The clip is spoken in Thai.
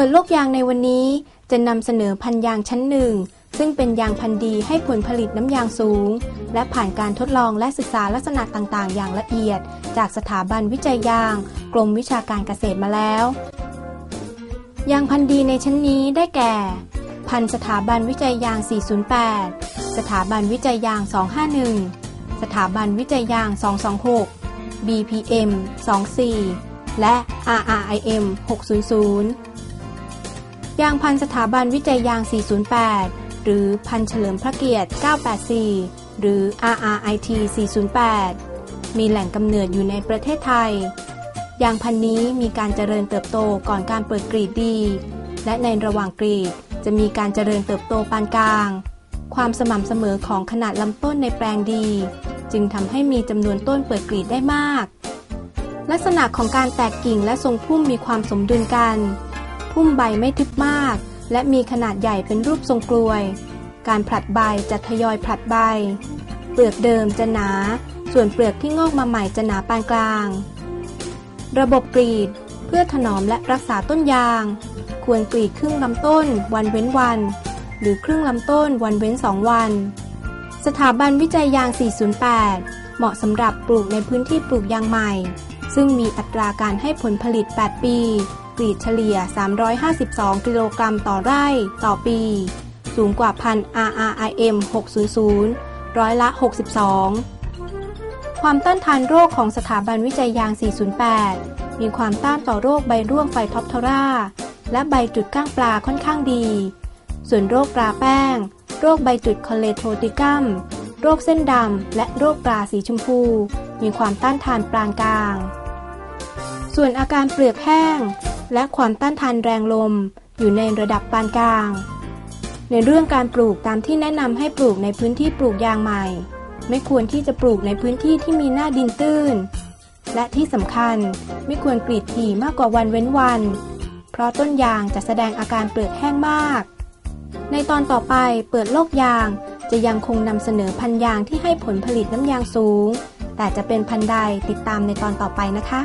ิดโลกยางในวันนี้จะนำเสนอพันยางชั้นหนึ่ง ซึ่งเป็นยางพันดีให้ผลผลิตน้ำยางสูง และผ่านการทดลองและศึกษาลักษณะต่างๆ อย่างละเอียด จากสถาบันวิจัยยาง กรมวิชาการเกษตรมาแล้ว ยางพันดีในชั้นนี้ได้แก่ พันสถาบันวิจัยยาง 408 สถาบันวิจัยยาง 251 สถาบันวิจัยยาง 226 BPM 24 และ RRIM 600 ยางพันธุ์สถาบันวิจัยยาง 408 หรือพันธุ์เฉลิมพระเกียรติ 984 หรือ RRIT 408 มีแหล่งกำเนิดอยู่ในประเทศไทย ยางพันธุ์นี้มีการเจริญเติบโตก่อนการเปิดกรีดดี และในระหว่างกรีดจะมีการเจริญเติบโตปานกลาง ความสม่ำเสมอของขนาดลำต้นในแปลงดี จึงทำให้มีจำนวนต้นเปิดกรีดได้มาก ลักษณะของการแตกกิ่งและทรงพุ่มมีความสมดุลกัน พุ่มใบไม่ทึบมาก และมีขนาดใหญ่เป็นรูปทรงกลวย การผลัดใบจะทยอยผลัดใบ เปลือกเดิมจะหนา ส่วนเปลือกที่งอกมาใหม่จะหนาปานกลาง ระบบกรีด เพื่อถนอมและรักษาต้นยาง ควรกรีดครึ่งลำต้น วันเว้นวัน หรือครึ่งลำต้นวันเว้นสองวัน สถาบันวิจัยยาง 408 เหมาะสำหรับปลูกในพื้นที่ปลูกยางใหม่ ซึ่งมีอัตราการให้ผลผลิต 8 ปี กรีดเฉลี่ย 352 กิโลกรัมต่อไร่ ต่อปี สูงกว่าพัน RRIM 600 ร้อยละ 62 ความต้านทานโรคของสถาบันวิจัยยาง 408 มีความต้านต่อโรคใบร่วงไฟท็อปทราและใบจุดก้างปลาค่อนข้างดี ส่วนโรคปลาแป้ง โรคใบจุดคอเลโทติกัม โรคเส้นดำ และโรคปลาสีชมพู มีความต้านทานปานกลาง ส่วนอาการเปลือกแห้ง และความต้านทานแรงลม อยู่ในระดับปานกลาง ในเรื่องการปลูกตามที่แนะนำให้ปลูกในพื้นที่ปลูกยางใหม่ ไม่ควรที่จะปลูกในพื้นที่ที่มีหน้าดินตื้น และที่สำคัญไม่ควรกรีดถี่มากกว่าวันเว้นวัน เพราะต้นยางจะแสดงอาการเปลือกแห้งมาก ในตอนต่อไปเปิดโลกยางจะยังคงนำเสนอพันยางที่ให้ผลผลิตน้ำยางสูง แต่จะเป็นพันใดติดตามในตอนต่อไปนะคะ